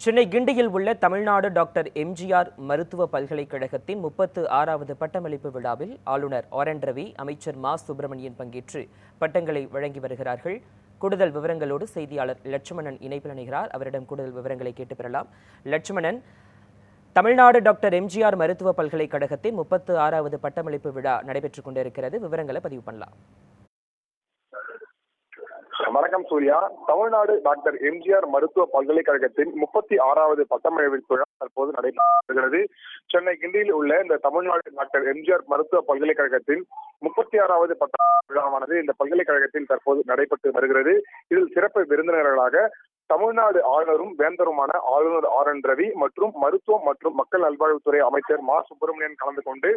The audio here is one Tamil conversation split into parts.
சென்னை கிண்டியில் உள்ள தமிழ்நாடு டாக்டர் எம்ஜிஆர் மருத்துவ பல்கலைக்கழகத்தின் முப்பத்து ஆறாவது பட்டமளிப்பு விழாவில் ஆளுநர் ஆர் என் ரவி அமைச்சர் மா. சுப்பிரமணியன் பங்கேற்று பட்டங்களை வழங்கி வருகிறார்கள். கூடுதல் விவரங்களோடு செய்தியாளர் லட்சுமணன் இணைப்பில் இணைகிறார். அவரிடம் கூடுதல் விவரங்களை கேட்டு பெறலாம். லட்சுமணன் தமிழ்நாடு டாக்டர் எம்ஜிஆர் மருத்துவ பல்கலைக்கழகத்தின் முப்பத்து ஆறாவது பட்டமளிப்பு விழா நடைபெற்றுக் கொண்டிருக்கிறது. விவரங்களை பதிவு பண்ணலாம். வணக்கம் சூர்யா. தமிழ்நாடு டாக்டர் எம்ஜிஆர் மருத்துவ பல்கலைக்கழகத்தின் முப்பத்தி ஆறாவது பட்டமளிப்பு விழா தற்போது நடைபெறுகிறது. சென்னை கிண்டியில் உள்ள இந்த தமிழ்நாடு டாக்டர் எம்ஜிஆர் மருத்துவ பல்கலைக்கழகத்தின் முப்பத்தி ஆறாவது பட்ட விழாவானது இந்த பல்கலைக்கழகத்தில் தற்போது நடைபெற்று வருகிறது. இதில் சிறப்பு விருந்தினர்களாக தமிழ்நாடு ஆளுநரும் வேந்தருமான ஆளுநர் ஆர் என் ரவி மற்றும் மருத்துவம் மற்றும் மக்கள் நல்வாழ்வுத்துறை அமைச்சர் மா. சுப்பிரமணியன் கலந்து கொண்டு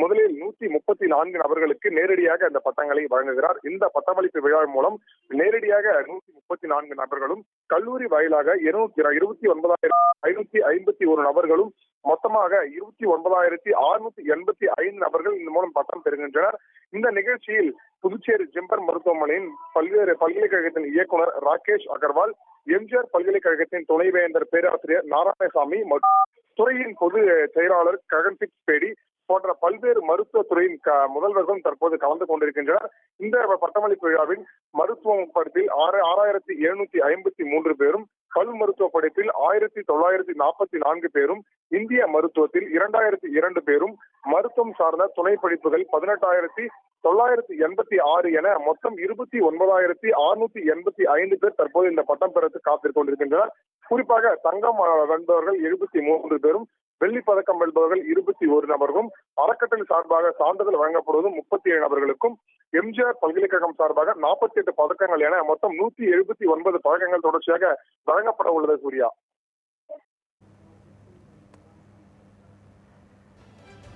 முதலில் நூத்தி முப்பத்தி நான்கு நபர்களுக்கு நேரடியாக அந்த பட்டங்களை வழங்குகிறார். இந்த பட்டமளிப்பு விழா மூலம் நேரடியாக நூத்தி முப்பத்தி நான்கு நபர்களும் கல்லூரி வாயிலாக இருநூத்தி இருபத்தி ஒன்பதாயிரத்தி ஐநூத்தி ஐம்பத்தி ஒரு நபர்களும் மொத்தமாக இருபத்தி ஒன்பதாயிரத்தி அறுநூத்தி எண்பத்தி ஐந்து நபர்கள் இந்த மூலம் பட்டம் பெறுகின்றனர். இந்த நிகழ்ச்சியில் புதுச்சேரி ஜிம்பர் மருத்துவமனையின் பல்வேறு பல்கலைக்கழகத்தின் இயக்குனர் ராகேஷ் அகர்வால் எம்ஜிஆர் பல்கலைக்கழகத்தின் துணைவேந்தர் பேராசிரியர் நாராயணசாமி மற்றும் துறையின் பொது செயலாளர் ககன்தீப் பேடி போன்ற பல்வேறு மருத்துவ துறையின் க- முதல்வர்களும் தற்போது கலந்து கொண்டிருக்கின்றனர். இந்த பட்டமளிப்பு விழாவில் மருத்துவம் படிப்பில் ஆறு ஆறாயிரத்தி எழுநூத்தி ஐம்பத்தி மூன்று பேரும் பல் மருத்துவ படிப்பில் ஆயிரத்தி தொள்ளாயிரத்தி நாற்பத்தி நான்கு பேரும் இந்திய மருத்துவத்தில் இரண்டாயிரத்தி இரண்டு பேரும் மருத்துவம் சார்ந்த துணை படிப்புகள் பதினெட்டாயிரத்தி தொள்ளாயிரத்தி எண்பத்தி ஆறு என மொத்தம் இருபத்தி ஒன்பதாயிரத்தி அறுநூத்தி எண்பத்தி ஐந்து பேர் தற்போது இந்த பட்டம் பெறத்து காத்திருக் கொண்டிருக்கின்றனர். குறிப்பாக தங்கம் வென்பவர்கள் எழுபத்தி மூன்று பேரும் வெள்ளி பதக்கம் வெல்பவர்கள் இருபத்தி ஒரு நபர்களும் அறக்கட்டளை சார்பாக சான்றிதழ் வழங்கப்படுவதும் முப்பத்தி ஏழு நபர்களுக்கும் எம்ஜிஆர் பல்கலைக்கழகம் சார்பாக நாற்பத்தி எட்டு பதக்கங்கள் என மொத்தம் நூத்தி எழுபத்தி ஒன்பது பதக்கங்கள் தொடர்ச்சியாக வழங்கப்பட உள்ளது சூர்யா.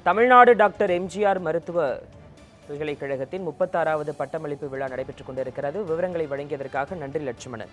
தமிழ்நாடு டாக்டர் எம்ஜிஆர் மருத்துவ பல்கலைக்கழகத்தின் முப்பத்தாறாவது பட்டமளிப்பு விழா நடைபெற்றுக் கொண்டிருக்கிறது. விவரங்களை வழங்கியதற்காக நன்றி லட்சுமணன்.